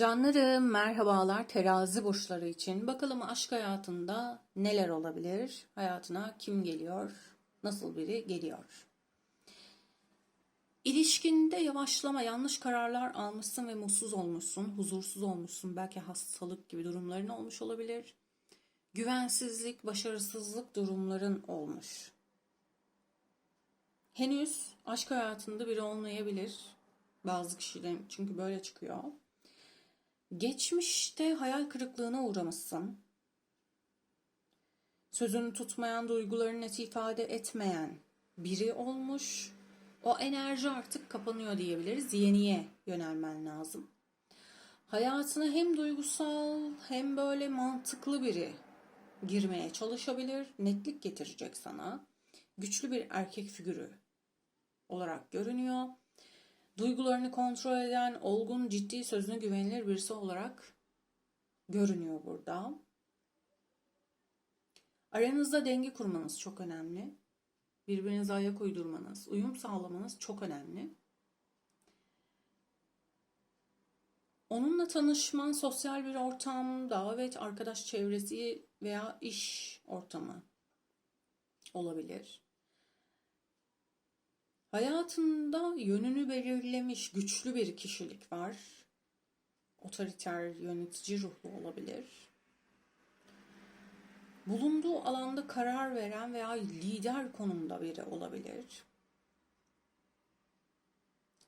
Canlarım merhabalar terazi burçları için. Bakalım aşk hayatında neler olabilir? Hayatına kim geliyor? Nasıl biri geliyor? İlişkinde yavaşlama, yanlış kararlar almışsın ve mutsuz olmuşsun, huzursuz olmuşsun. Belki hastalık gibi durumların olmuş olabilir. Güvensizlik, başarısızlık durumların olmuş. Henüz aşk hayatında biri olmayabilir. Bazı kişilerin çünkü böyle çıkıyor. Geçmişte hayal kırıklığına uğramışsın. Sözünü tutmayan, duygularını net ifade etmeyen biri olmuş. O enerji artık kapanıyor diyebiliriz. Yeniye yönelmen lazım. Hayatına hem duygusal hem böyle mantıklı biri girmeye çalışabilir. Netlik getirecek sana. Güçlü bir erkek figürü olarak görünüyor duygularını kontrol eden, olgun, ciddi, sözüne güvenilir birisi olarak görünüyor burada. Aranızda denge kurmanız çok önemli. Birbirinize ayak uydurmanız, uyum sağlamanız çok önemli. Onunla tanışman sosyal bir ortam, davet, arkadaş çevresi veya iş ortamı olabilir. Hayatında yönünü belirlemiş güçlü bir kişilik var. Otoriter, yönetici ruhlu olabilir. Bulunduğu alanda karar veren veya lider konumda biri olabilir.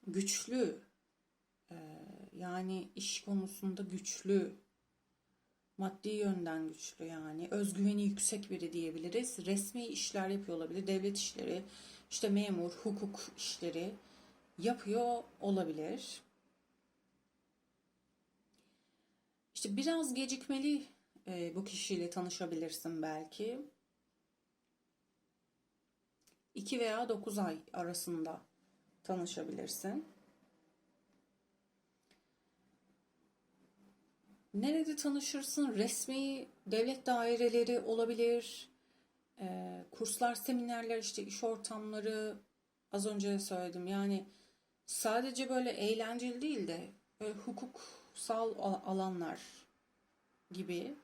Güçlü, e, yani iş konusunda güçlü, maddi yönden güçlü yani özgüveni yüksek biri diyebiliriz. Resmi işler yapıyor olabilir, devlet işleri, işte memur, hukuk işleri yapıyor olabilir. İşte biraz gecikmeli e, bu kişiyle tanışabilirsin belki. 2 veya 9 ay arasında tanışabilirsin. Nerede tanışırsın? Resmi devlet daireleri olabilir. Ee, kurslar, seminerler, işte iş ortamları az önce söyledim. Yani sadece böyle eğlenceli değil de böyle hukuksal alanlar gibi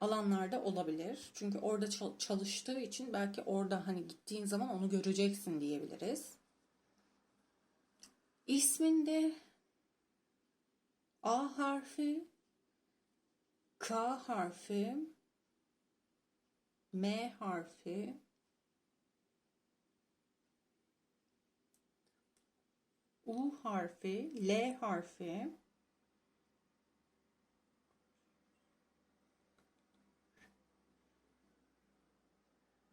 alanlarda olabilir. Çünkü orada çalıştığı için belki orada hani gittiğin zaman onu göreceksin diyebiliriz. İsminde A harfi K harfi, M harfi, U harfi, L harfi,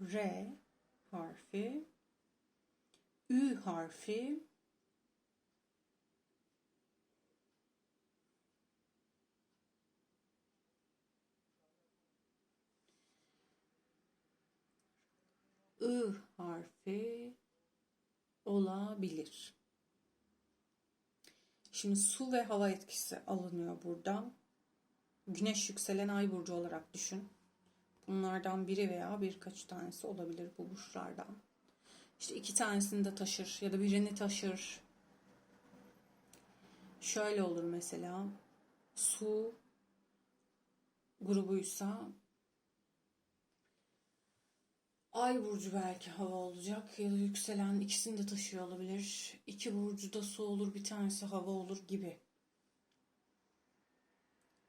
R harfi, Ü harfi, I harfi olabilir. Şimdi su ve hava etkisi alınıyor buradan. Güneş yükselen ay burcu olarak düşün. Bunlardan biri veya birkaç tanesi olabilir bu burçlardan. İşte iki tanesini de taşır ya da birini taşır. Şöyle olur mesela. Su grubuysa Ay burcu belki hava olacak ya da yükselen ikisini de taşıyor olabilir. İki burcu da su olur bir tanesi hava olur gibi.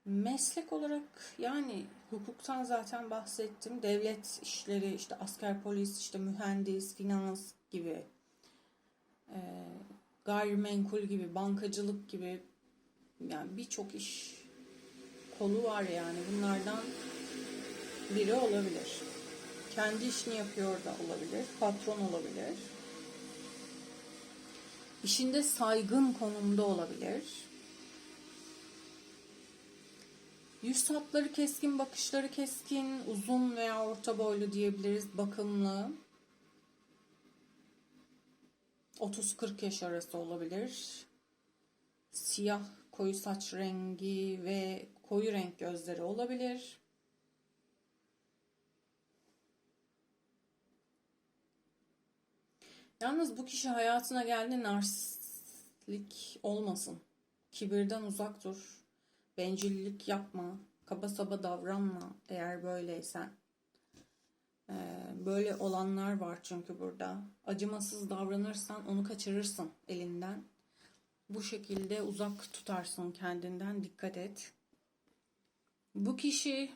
Meslek olarak yani hukuktan zaten bahsettim. Devlet işleri işte asker polis işte mühendis finans gibi e, gayrimenkul gibi bankacılık gibi yani birçok iş kolu var yani bunlardan biri olabilir. Kendi işini yapıyor da olabilir. Patron olabilir. İşinde saygın konumda olabilir. Yüz hatları keskin, bakışları keskin, uzun veya orta boylu diyebiliriz. Bakımlı. 30-40 yaş arası olabilir. Siyah koyu saç rengi ve koyu renk gözleri olabilir. Yalnız bu kişi hayatına geldi narsistlik olmasın. Kibirden uzak dur. Bencillik yapma. Kaba saba davranma eğer böyleysen. Ee, böyle olanlar var çünkü burada. Acımasız davranırsan onu kaçırırsın elinden. Bu şekilde uzak tutarsın kendinden. Dikkat et. Bu kişi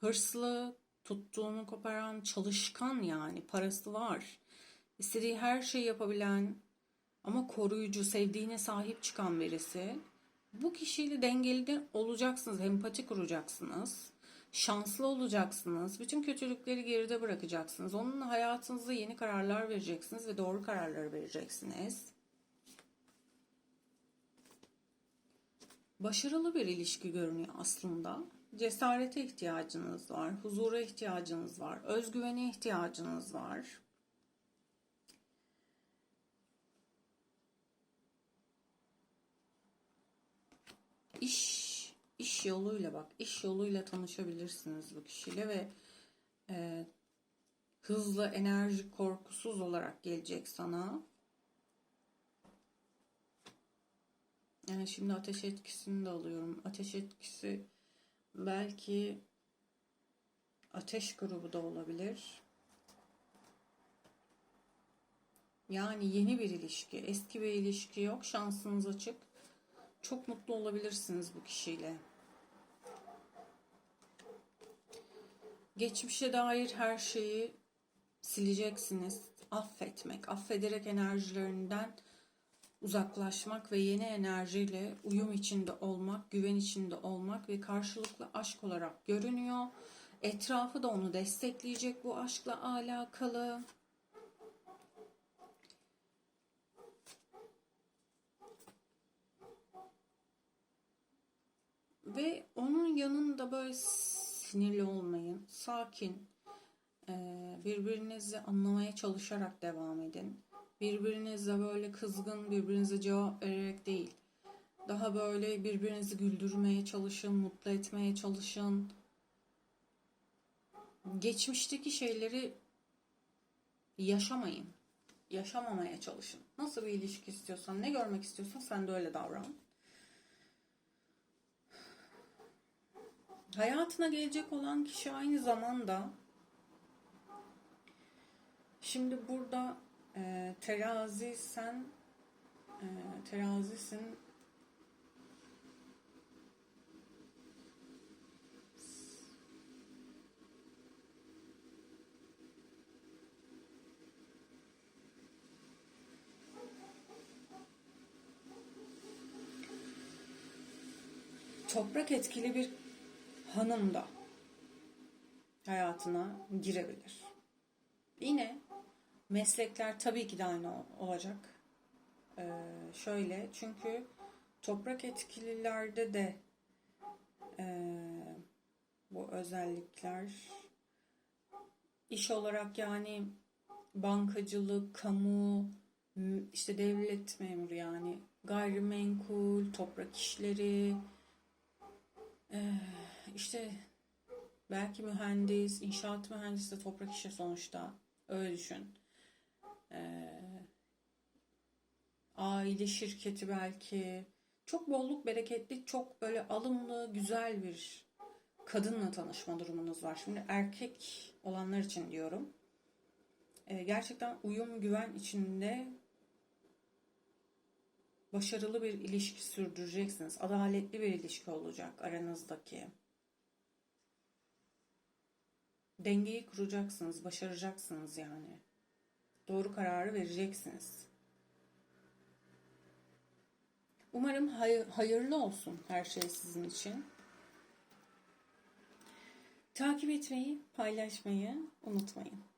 hırslı, tuttuğunu koparan, çalışkan yani parası var. İstediği her şeyi yapabilen ama koruyucu, sevdiğine sahip çıkan birisi. Bu kişiyle dengeli de olacaksınız, empati kuracaksınız. Şanslı olacaksınız. Bütün kötülükleri geride bırakacaksınız. Onunla hayatınızda yeni kararlar vereceksiniz ve doğru kararları vereceksiniz. Başarılı bir ilişki görünüyor aslında. Cesarete ihtiyacınız var, huzura ihtiyacınız var, özgüvene ihtiyacınız var. İş, iş yoluyla bak, iş yoluyla tanışabilirsiniz bu kişiyle ve e, hızlı, enerji, korkusuz olarak gelecek sana. Yani şimdi ateş etkisini de alıyorum. Ateş etkisi belki ateş grubu da olabilir. Yani yeni bir ilişki, eski bir ilişki yok. Şansınız açık. Çok mutlu olabilirsiniz bu kişiyle. Geçmişe dair her şeyi sileceksiniz. Affetmek, affederek enerjilerinden uzaklaşmak ve yeni enerjiyle uyum içinde olmak, güven içinde olmak ve karşılıklı aşk olarak görünüyor. Etrafı da onu destekleyecek bu aşkla alakalı. Ve onun yanında böyle sinirli olmayın. Sakin. Ee, birbirinizi anlamaya çalışarak devam edin. Birbirinizle böyle kızgın, birbirinize cevap vererek değil. Daha böyle birbirinizi güldürmeye çalışın, mutlu etmeye çalışın. Geçmişteki şeyleri yaşamayın. Yaşamamaya çalışın. Nasıl bir ilişki istiyorsan, ne görmek istiyorsan sen de öyle davran. Hayatına gelecek olan kişi aynı zamanda şimdi burada e, terazi sen e, terazisin toprak etkili bir hanım da hayatına girebilir. Yine meslekler tabii ki de aynı olacak. Ee, şöyle çünkü toprak etkililerde de e, bu özellikler iş olarak yani bankacılık, kamu, işte devlet memuru yani gayrimenkul, toprak işleri, ee, işte belki mühendis, inşaat mühendisi de toprak işi sonuçta. Öyle düşün. Ee, aile şirketi belki. Çok bolluk bereketli, çok böyle alımlı, güzel bir kadınla tanışma durumunuz var. Şimdi erkek olanlar için diyorum. Ee, gerçekten uyum, güven içinde başarılı bir ilişki sürdüreceksiniz. Adaletli bir ilişki olacak aranızdaki. Dengeyi kuracaksınız, başaracaksınız yani. Doğru kararı vereceksiniz. Umarım hay- hayırlı olsun her şey sizin için. Takip etmeyi, paylaşmayı unutmayın.